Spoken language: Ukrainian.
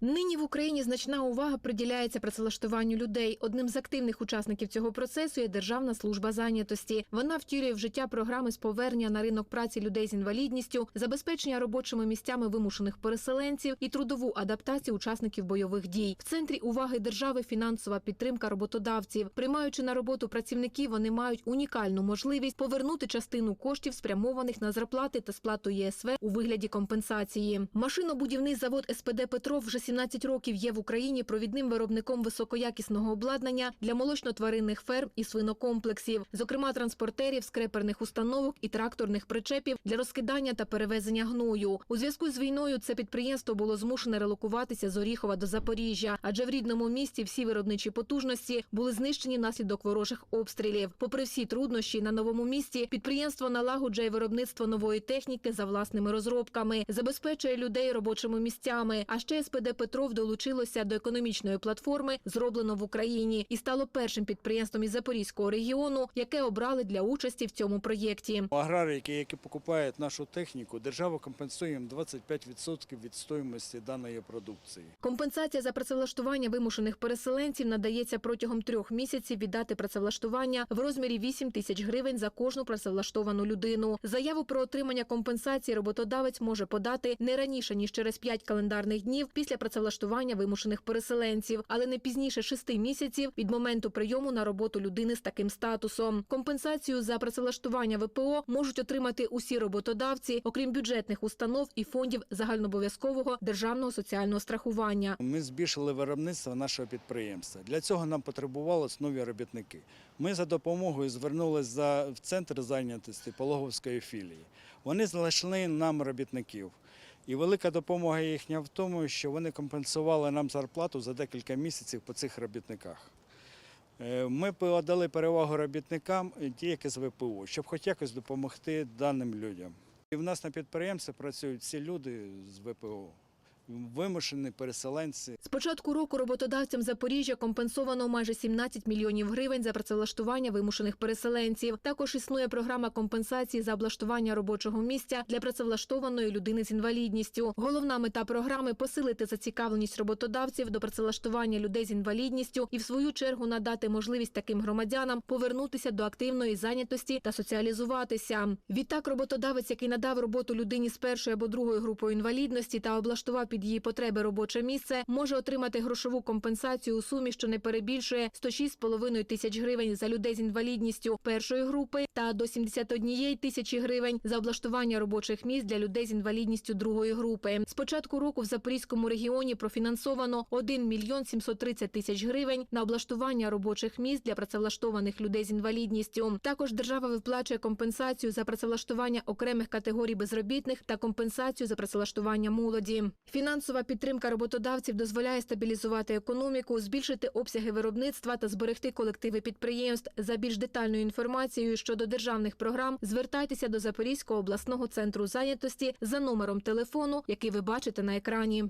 Нині в Україні значна увага приділяється працевлаштуванню людей. Одним з активних учасників цього процесу є Державна служба зайнятості. Вона втілює в життя програми з повернення на ринок праці людей з інвалідністю, забезпечення робочими місцями вимушених переселенців і трудову адаптацію учасників бойових дій. В центрі уваги держави фінансова підтримка роботодавців. Приймаючи на роботу працівників, вони мають унікальну можливість повернути частину коштів, спрямованих на зарплати та сплату ЄСВ у вигляді компенсації. Машинобудівний завод СПД Петров вже 17 років є в Україні провідним виробником високоякісного обладнання для молочно-тваринних ферм і свинокомплексів, зокрема транспортерів, скреперних установок і тракторних причепів для розкидання та перевезення гною. У зв'язку з війною це підприємство було змушене релокуватися з Оріхова до Запоріжжя, адже в рідному місті всі виробничі потужності були знищені внаслідок ворожих обстрілів. Попри всі труднощі на новому місці, підприємство налагоджує виробництво нової техніки за власними розробками, забезпечує людей робочими місцями. А ще СПД Петров долучилося до економічної платформи Зроблено в Україні і стало першим підприємством із Запорізького регіону, яке обрали для участі в цьому проєкті. Аграрики, які покупають нашу техніку, держава компенсує їм 25% від стоїмості даної продукції. Компенсація за працевлаштування вимушених переселенців надається протягом трьох місяців від дати працевлаштування в розмірі 8 тисяч гривень за кожну працевлаштовану людину. Заяву про отримання компенсації роботодавець може подати не раніше ніж через 5 календарних днів після працевлаштування вимушених переселенців, але не пізніше 6 місяців від моменту прийому на роботу людини з таким статусом. Компенсацію за працевлаштування ВПО можуть отримати усі роботодавці, окрім бюджетних установ і фондів загальнообов'язкового державного соціального страхування. Ми збільшили виробництво нашого підприємства. Для цього нам потребувалися нові робітники. Ми за допомогою звернулися в центр зайнятості Пологовської філії. Вони знайшли нам робітників. І велика допомога їхня в тому, що вони компенсували нам зарплату за декілька місяців по цих робітниках. Е, Ми подали перевагу робітникам, е, ті, які з ВПО, щоб хоч якось допомогти даним людям. І в нас на підприємстві працюють всі люди з ВПО, вимушені переселенці. З початку року роботодавцям Запоріжжя компенсовано майже 17 мільйонів гривень за працевлаштування вимушених переселенців. Також існує програма компенсації за облаштування робочого місця для працевлаштованої людини з інвалідністю. Головна мета програми посилити зацікавленість роботодавців до працевлаштування людей з інвалідністю і, в свою чергу, надати можливість таким громадянам повернутися до активної зайнятості та соціалізуватися. Відтак, роботодавець, який надав роботу людині з першою або другою групою інвалідності та облаштував під її потреби робоче місце, може отримати грошову компенсацію у сумі, що не перебільшує 106,5 тисяч гривень за людей з інвалідністю першої групи та до 71 тисячі гривень за облаштування робочих місць для людей з інвалідністю другої групи. З початку року в Запорізькому регіоні профінансовано 1 мільйон 730 тисяч гривень на облаштування робочих місць для працевлаштованих людей з інвалідністю. Також держава виплачує компенсацію за працевлаштування окремих категорій безробітних та компенсацію за працевлаштування молоді. Фінансова підтримка роботодавців дозволяє стабілізувати економіку, збільшити обсяги виробництва та зберегти колективи підприємств. За більш детальною інформацією щодо державних програм звертайтеся до Запорізького обласного центру зайнятості за номером телефону, який ви бачите на екрані.